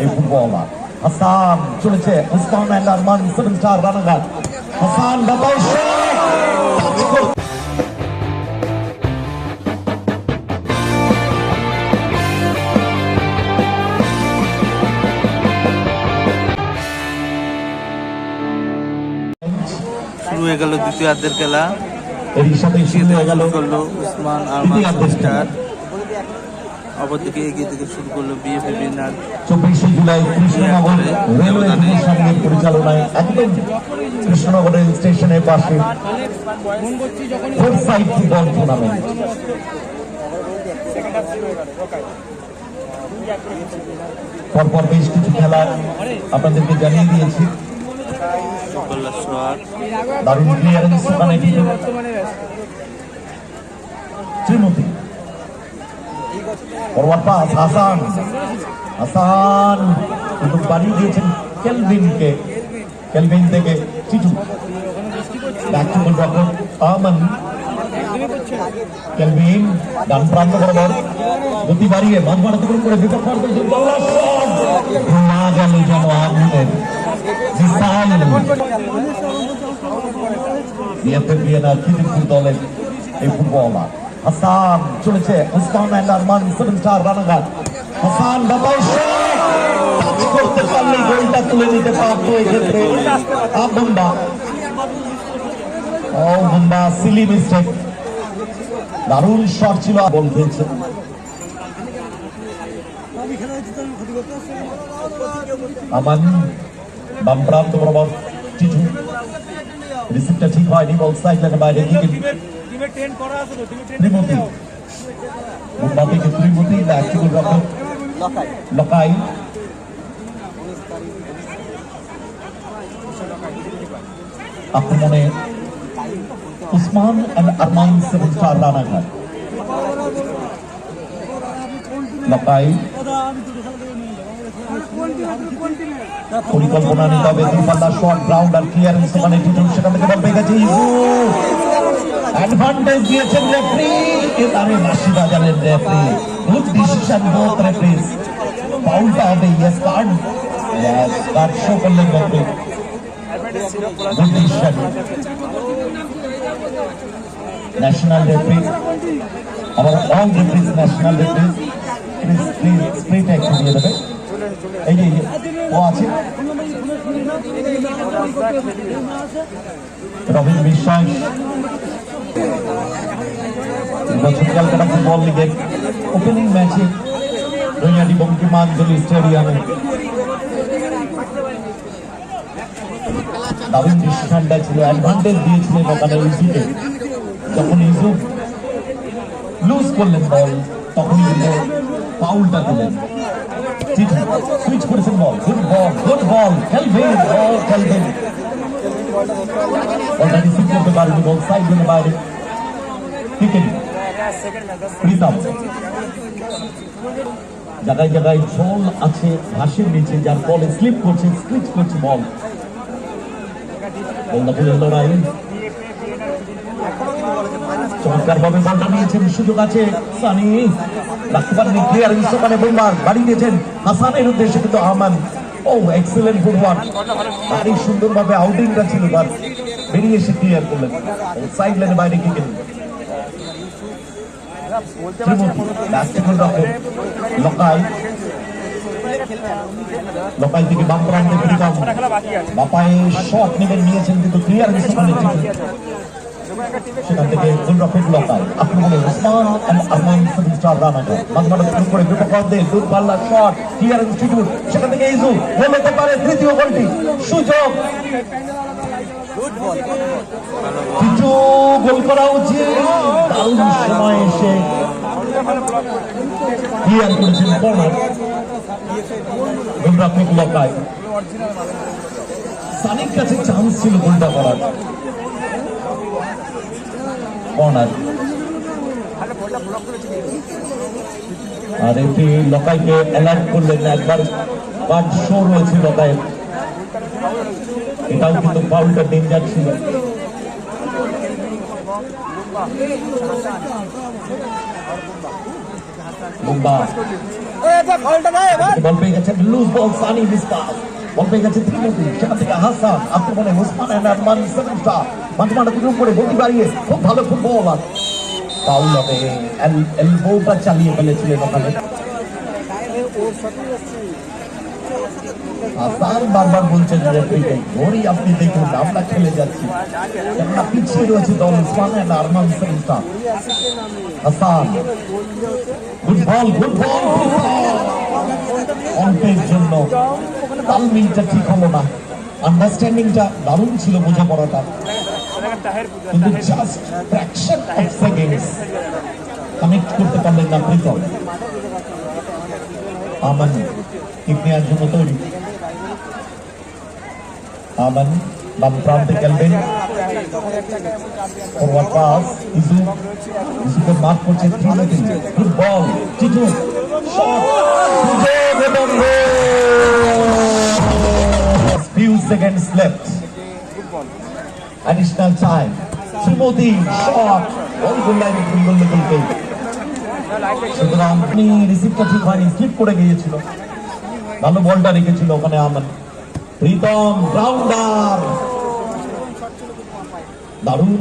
এই ফুটবলার হাসান চলেছে Usman and Arman seven star Ranaghat Hasan Babai শুরু হয়ে গেল দ্বিতীয়ার্ধের খেলা। সাথে শুরু হয়ে গেল উসমান অপরদিকে এগিয়ে থেকে শুরু করল চব্বিশে জুলাই কৃষ্ণনগর রেলওয়ে পরিচালনায় একদম স্টেশনের পাশে ফোর ফুটবল টুর্নামেন্ট পরপর বেশ কিছু খেলা আপনাদেরকে জানিয়ে দিয়েছি। কল্লা সোয়ার Shrimati. Forward pass, Hasan. Hasan কিন্তু বাড়িয়ে দিয়েছেন থেকে আমান কেলভিন ডান প্রান্ত বরাবর গতি বাড়িয়ে মাঝ মাঠ করে বিপক্ষ দলের এই ফুটবলার হাসান চলেছে আরমান সেভেন স্টার রানাঘাট হাসান করতে পারলে গোলটা তুলে নিতে পারতো ও বুম্বা সিলি মিস্টেক দারুণ শট ছিল বল আমান বাম প্রান্ত বরাবর টিটু রিসিভটা ঠিক হয়নি বল সাইড লাইনের বাইরে দিকে ত্রিমতি মুম্বা থেকে ত্রিমতি একটি রকম লকাই আক্রমণে Usman and Arman seven star Ranaghat লকাই পরিকল্পনা নিতে হবে দুই পাল্লা শর্ট গ্রাউন্ড আর ক্লিয়ারেন্স ওখানে টিটুন সেখান থেকে বল পেয়ে গেছে ইজু অ্যাডভান্টেজ দিয়েছেন রেফারি এবারে বাঁশি বাজালেন referee good decision both referees ফাউলটা হবে yes card yes card show করলেন referee good decision national referee আবার all referees national referees please please spirit একটু দিয়ে দেবে এই ও আছে রবীন বিশ্বাস বছর ক্যালকাটা ফুটবল লিগের ওপেনিং ম্যাচে রৈয়াডি বঙ্কিমাঞ্জলি স্টেডিয়ামে। দারুণ ডিসিশনটা ছিল অ্যাডভান্টেজ দিয়েছিলেন ওখানে ইজুকে যখন ইজু লুজ করলেন বল তখনই কিন্তু ফাউলটা দিলেন সুইচ করেছেন বল গুড বল গুড বল খেলবেন বল খেলবেন বলটা রিসিভ করতে পারেনি বল সাইড লাইনের বাইরে ক্রিকেট প্রীতম জায়গায় জায়গায় জল আছে, ঘাসের নিচে, যার বলে স্লিপ করছে স্লিপ করছে বল লড়াই চমৎকার ভাবে বলটা নিয়েছেন, সুযোগ আছে সানি। রাখতে পারেনি ক্লিয়ার ইসোকানে বোমার বাড়ি দিয়েছেন হাসানের উদ্দেশ্যে কিন্তু আহমান। ও এক্সেলেন্ট ফুটবল ভারী সুন্দরভাবে আউটিংটা ছিল, বাস। বেরিয়ে এসে ক্লিয়ার করলেন। সাইড লাইনে বাইরে কি গেলেন ত্রিমূর্তি লকাই থেকে বাম প্রান্তে প্রীতম বাপায় শট নেবেন নিয়েছেন কিন্তু ক্লিয়ার ইসোকানে সেখান থেকে গোলরক্ষক লকাল আক্রমণে Osman and Arman seven star Ranaghat মাঝমাঠে শুরু করে বিপক্ষদের দূর পাল্লা শট ক্লিয়ার ইনস্টিটিউট সেখান থেকে ইজু গোল হতে পারে তৃতীয় গোলটি সুযোগ। কিছু গোল করা উচিত। দারুণ সময় এসে ক্লিয়ার করেছেন কর্নার। গোলরক্ষক লকায়। সানির কাছে চান্স ছিল গোলটা করার। কর্নার আর এটি লকাইকে অ্যালার্ট করলেন একবার কার্ড শো রয়েছে লকাইয়ের এটাও কিন্তু ফাউলটা ডেঞ্জার ছিল। বল পেয়ে গেছেন লুজ বল সানি মিসপাস বল পেয়ে গেছে ত্রিমূর্তি সেখান থেকে হাসান আক্রমণে ওসমান এন্ড আরমান সেভেনটা মাঝে মাঠে উপরে গতি বাড়িয়ে খুব ভালো ফুটবল পাউল হবে। এল- এলবোটা চালিয়ে ফেলেছিলেন ওখানে হাসান বারবার বলছেন খেলে যাচ্ছি। পিছিয়ে রয়েছে গুড বল ঠিক হলো না। আন্ডারস্ট্যান্ডিংটা দারুণ ছিল বোঝাপড়াটা। কিন্তু কানেক্ট করতে পারলেন না কিক নেওয়ার জন্য তৈরি। আমান, বাম প্রান্তে খেলবেন ফরওয়ার্ড পাস ইসু ইসুকে মার্ক করছে ত্রিমতি গুড বল টিটু সুযোগ এবং few seconds left additional time Trimati shot, ball goal লাইনে তিন গোল গোলকে সুতরাং আপনি রিসিভটা ঠিক হয়নি স্লিপ করে গিয়েছিল। ভালো বলটা রেখেছিল ওখানে আমার। প্রীতম রাউন্ডার দারুণ